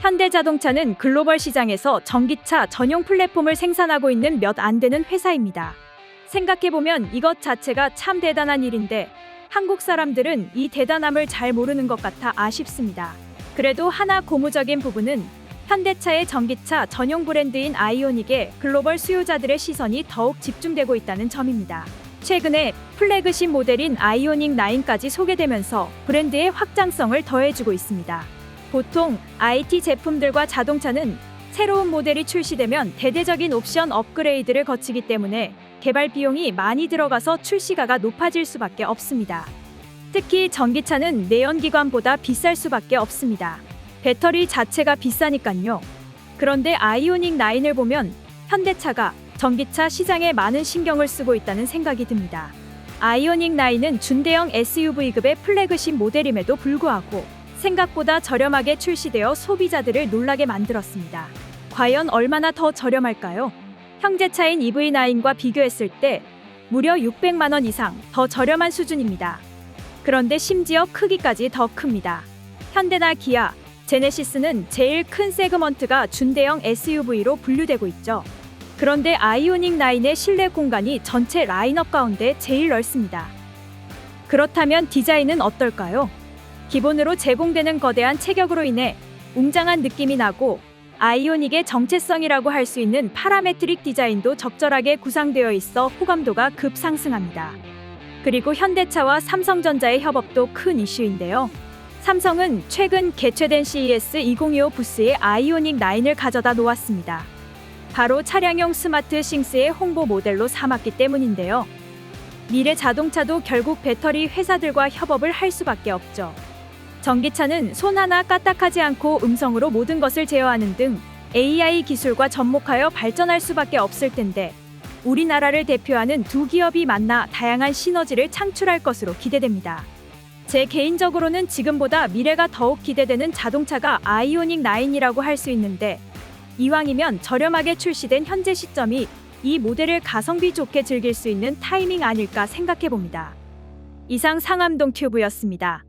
현대자동차는 글로벌 시장에서 전기차 전용 플랫폼을 생산하고 있는 몇 안 되는 회사입니다. 생각해보면 이것 자체가 참 대단한 일인데 한국 사람들은 이 대단함을 잘 모르는 것 같아 아쉽습니다. 그래도 하나 고무적인 부분은 현대차의 전기차 전용 브랜드인 아이오닉에 글로벌 수요자들의 시선이 더욱 집중되고 있다는 점입니다. 최근에 플래그십 모델인 아이오닉 9까지 소개되면서 브랜드의 확장성을 더해주고 있습니다. 보통 IT 제품들과 자동차는 새로운 모델이 출시되면 대대적인 옵션 업그레이드를 거치기 때문에 개발 비용이 많이 들어가서 출시가가 높아질 수밖에 없습니다. 특히 전기차는 내연기관보다 비쌀 수밖에 없습니다. 배터리 자체가 비싸니까요. 그런데 아이오닉 9을 보면 현대차가 전기차 시장에 많은 신경을 쓰고 있다는 생각이 듭니다. 아이오닉 9은 준대형 SUV급의 플래그십 모델임에도 불구하고 생각보다 저렴하게 출시되어 소비자들을 놀라게 만들었습니다. 과연 얼마나 더 저렴할까요? 형제차인 EV9과 비교했을 때 무려 600만 원 이상 더 저렴한 수준입니다. 그런데 심지어 크기까지 더 큽니다. 현대나 기아, 제네시스는 제일 큰 세그먼트가 준대형 SUV로 분류되고 있죠. 그런데 아이오닉 9의 실내 공간이 전체 라인업 가운데 제일 넓습니다. 그렇다면 디자인은 어떨까요? 기본으로 제공되는 거대한 체격으로 인해 웅장한 느낌이 나고 아이오닉의 정체성이라고 할 수 있는 파라메트릭 디자인도 적절하게 구상되어 있어 호감도가 급상승합니다. 그리고 현대차와 삼성전자의 협업도 큰 이슈인데요. 삼성은 최근 개최된 CES 2025 부스에 아이오닉 9을 가져다 놓았습니다. 바로 차량용 스마트 싱스의 홍보 모델로 삼았기 때문인데요. 미래 자동차도 결국 배터리 회사들과 협업을 할 수밖에 없죠. 전기차는 손 하나 까딱하지 않고 음성으로 모든 것을 제어하는 등 AI 기술과 접목하여 발전할 수밖에 없을 텐데 우리나라를 대표하는 두 기업이 만나 다양한 시너지를 창출할 것으로 기대됩니다. 제 개인적으로는 지금보다 미래가 더욱 기대되는 자동차가 아이오닉 9이라고 할 수 있는데 이왕이면 저렴하게 출시된 현재 시점이 이 모델을 가성비 좋게 즐길 수 있는 타이밍 아닐까 생각해 봅니다. 이상 상암동 튜브였습니다.